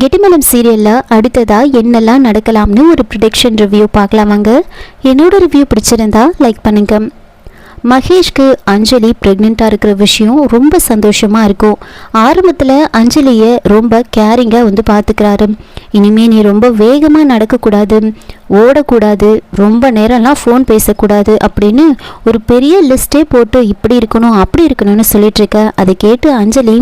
கெட்டிமலம் சீரியலில் அடுத்ததாக என்னெல்லாம் நடக்கலாம்னு ஒரு ப்ரிடிக்ஷன் ரிவ்யூ பார்க்கலாம் வாங்க. என்னோட ரிவ்யூ பிடிச்சிருந்தா லைக் பண்ணுங்க. மகேஷ்க்கு அஞ்சலி ப்ரெக்னெண்ட்டாக இருக்கிற விஷயம் ரொம்ப சந்தோஷமாக இருக்கும். ஆரம்பத்தில் அஞ்சலியை ரொம்ப கேரிங்காக வந்து பார்த்துக்கிறாரு இனிமேல் நீ ரொம்ப வேகமாக நடக்கக்கூடாது ஓடக்கூடாது ரொம்ப நேரம்லாம் ஃபோன் பேசக்கூடாது அப்படின்னு ஒரு பெரிய லிஸ்ட்டே போட்டு இப்படி இருக்கணும் அப்படி இருக்கணும்னு சொல்லிட்டு இருக்க. அதை கேட்டு அஞ்சலி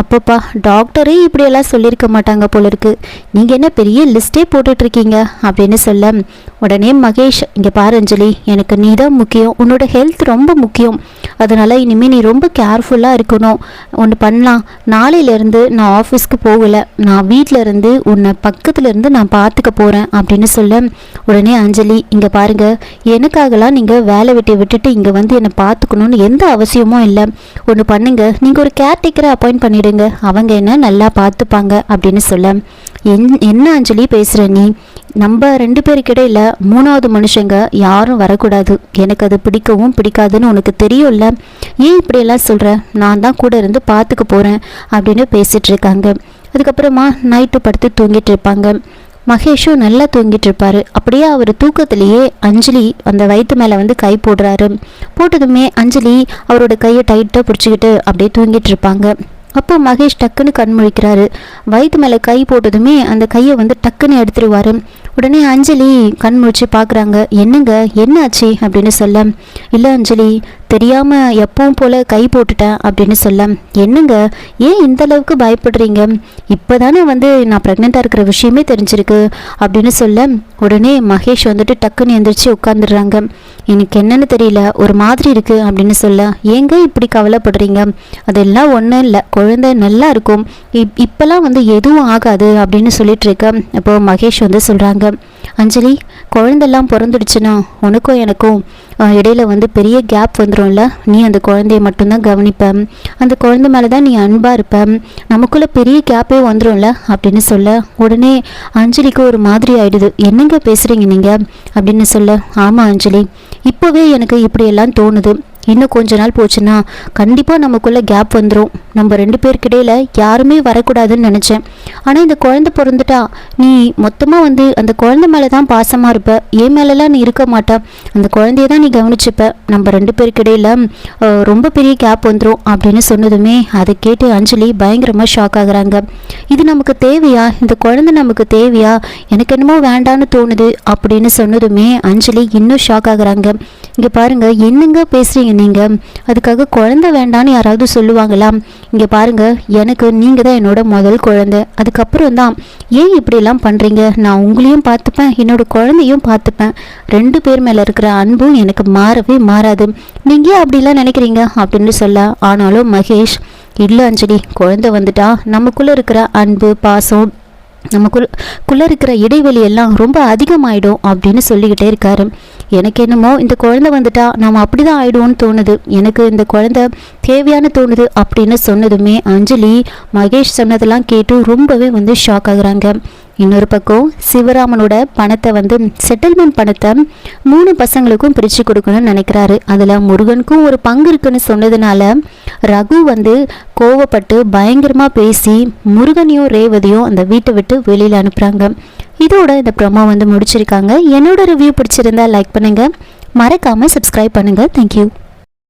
அப்பப்பா டாக்டரே இப்படியெல்லாம் சொல்லியிருக்க மாட்டாங்க போல இருக்கு நீங்கள் என்ன பெரிய லிஸ்ட்டே போட்டுட்ருக்கீங்க? அப்படின்னு சொல்ல உடனே மகேஷ் இங்கே பாரு அஞ்சலி எனக்கு நீ தான் முக்கியம். உன்னோட ஹெல்த் ரொம்ப முக்கியம். அதனால் இனிமேல் நீ ரொம்ப கேர்ஃபுல்லாக இருக்கணும். ஒன்று பண்ணலாம். நாளையிலேருந்து நான் ஆஃபீஸ்க்கு போகலை. நான் வீட்டில் இருந்து உன்னை பக்கத்துலேருந்து நான் பார்த்துக்க போகிறேன் அப்படின்னு சொல்ல உடனே அஞ்சலி இங்கே பாருங்கள் எனக்காகலாம் நீங்கள் வேலை விட்டு விட்டுட்டு இங்கே வந்து என்னை பார்த்துக்கணும்னு எந்த அவசியமும் இல்லை. ஒன்று பண்ணுங்க. நீங்கள் ஒரு கேர்டேக்கரை அப்பாயிண்ட் பண்ணிடுங்க. அவங்க என்ன நல்லா பார்த்துப்பாங்க அப்படின்னு சொல்ல என் என்ன அஞ்சலி பேசுகிற நீ? நம்ம ரெண்டு பேருக்கிடையில் மூணாவது மனுஷங்க யாரும் வரக்கூடாது. எனக்கு அது பிடிக்கவும் பிடிக்காதுன்னு உனக்கு தெரியும்ல? ஏன் இப்படியெல்லாம் சொல்கிற நான் தான் கூட இருந்து பார்த்துக்க போகிறேன் அப்படின்னு பேசிகிட்டு இருக்காங்க அதுக்கப்புறமா நைட்டு படுத்து தூங்கிட்டு இருப்பாங்க. மகேஷும் நல்லா தூங்கிட்டு இருப்பாரு. அப்படியே அவர் தூக்கத்திலேயே அஞ்சலி அந்த வயிற்று மேலே வந்து கை போடுறாரு. போட்டதுமே அஞ்சலி அவரோட கையை டைட்டாக பிடிச்சிக்கிட்டு அப்படியே தூங்கிட்டு இருப்பாங்க. அப்போ மகேஷ் டக்குன்னு கண் முழிக்கிறாரு. வயிற்று மேலே கை போட்டதுமே அந்த கையை வந்து டக்குன்னு எடுத்துருவாரு. உடனே அஞ்சலி கண் முழிச்சு பார்க்குறாங்க என்னங்க? என்ன ஆச்சு அப்படின்னு சொல்ல. இல்லை அஞ்சலி தெரியாமல் எப்பவும் போல் கை போட்டுட்டேன் அப்படின்னு சொல்ல. என்னங்க? ஏன் இந்த அளவுக்கு பயப்படுறீங்க? இப்போ தானே வந்து நான் ப்ரெக்னெண்ட்டாக இருக்கிற விஷயமே தெரிஞ்சிருக்கு அப்படின்னு சொல்ல. உடனே மகேஷ் வந்துட்டு டக்குன்னு எந்திரிச்சு உட்காந்துடுறாங்க எனக்கு என்னன்னு தெரியல. ஒரு மாதிரி இருக்கு அப்படின்னு சொல்ல. ஏங்க இப்படி கவலைப்படுறீங்க? அதெல்லாம் ஒன்றும் இல்லை. குழந்தை நல்லா இருக்கும். இப் இப்போல்லாம் வந்து எதுவும் ஆகாது அப்படின்னு சொல்லிட்டு இருக்க அப்போ மகேஷ் வந்து சொல்கிறாங்க அஞ்சலி குழந்தெல்லாம் பிறந்துடுச்சுன்னா உனக்கும் எனக்கும் இடையில வந்து பெரிய கேப் வந்துடும்ல நீ அந்த குழந்தைய மட்டும்தான் கவனிப்ப. அந்த குழந்தை மேலே தான் நீ அன்பாக இருப்ப. நமக்குள்ள பெரிய கேப்பே வந்துடும்ல அப்படின்னு சொல்ல உடனே அஞ்சலிக்கு ஒரு மாதிரி ஆயிடுது. என்னங்க பேசுகிறீங்க நீங்கள் அப்படின்னு சொல்ல ஆமாம் அஞ்சலி இப்போவே எனக்கு இப்படியெல்லாம் தோணுது. இன்னும் கொஞ்ச நாள் போச்சுன்னா கண்டிப்பாக நமக்குள்ளே கேப் வந்துடும் நம்ம ரெண்டு பேருக்கிடையில் யாருமே வரக்கூடாதுன்னு நினச்சேன். ஆனால் இந்த குழந்தை பிறந்துட்டா நீ மொத்தமாக வந்து அந்த குழந்தை மேலே தான் பாசமாக இருப்ப. என் மேலெலாம் நீ இருக்க மாட்டா. அந்த குழந்தைய தான் நீ கவனிச்சுப்ப. நம்ம ரெண்டு பேருக்கிடையில் ரொம்ப பெரிய கேப் வந்துடும் அப்படின்னு சொன்னதுமே அதை கேட்டு அஞ்சலி பயங்கரமாக ஷாக் ஆகுறாங்க. இது நமக்கு தேவையா? இந்த குழந்தை நமக்கு தேவையா? எனக்கு என்னமோ வேண்டான்னு தோணுது அப்படின்னு சொன்னதுமே அஞ்சலி இன்னும் ஷாக் ஆகுறாங்க. இங்கே பாருங்க என்னங்க பேசுறீங்க? நீங்கள் அதுக்காக குழந்தை வேண்டான்னு யாராவது சொல்லுவாங்களா? இங்கே பாருங்க எனக்கு நீங்கள் தான் என்னோட முதல் குழந்தை. அதுக்கப்புறம் தான் ஏன் இப்படிலாம் பண்ணுறீங்க நான் உங்களையும் பார்த்துப்பேன் என்னோட குழந்தையும் பார்த்துப்பேன். ரெண்டு பேர் மேலே இருக்கிற அன்பும் எனக்கு மாறவே மாறாது. நீங்கள் ஏன் அப்படிலாம் நினைக்கிறீங்க? அப்படின்னு சொல்ல ஆனாலும் மகேஷ் இல்லை அஞ்சலி குழந்தை வந்துட்டா நமக்குள்ளே இருக்கிற அன்பு பாசம் நமக்குள்ளே இருக்கிற இடைவெளி எல்லாம் ரொம்ப அதிகமாயிடும் அப்படின்னு சொல்லிக்கிட்டே இருக்காரு. எனக்கு என்னமோ இந்த குழந்தை வந்துட்டா நாம் அப்படிதான் ஆயிடுவோம்னு தோணுது. எனக்கு இந்த குழந்தை தேவையான தோணுது அப்படின்னு சொன்னதுமே அஞ்சலி மகேஷ் சொன்னதெல்லாம் கேட்டு ரொம்பவே வந்து ஷாக் ஆகுறாங்க. இன்னொரு பக்கம் சிவராமனோட பணத்தை வந்து செட்டில்மெண்ட் பணத்தை மூணு பசங்களுக்கும் பிரித்து கொடுக்கணும்னு நினைக்கிறாரு. அதில் முருகனுக்கும் ஒரு பங்கு இருக்குன்னு சொன்னதுனால ரகு வந்து கோவப்பட்டு பயங்கரமாக பேசி முருகனையும் ரேவதியும் அந்த வீட்டை விட்டு வெளியில் அனுப்புகிறாங்க இதோட இந்த ப்ரொமோ வந்து முடிச்சிருக்காங்க. என்னோட ரிவ்யூ பிடிச்சிருந்தா லைக் பண்ணுங்கள் மறக்காமல் சப்ஸ்கிரைப் பண்ணுங்கள் தேங்க்யூ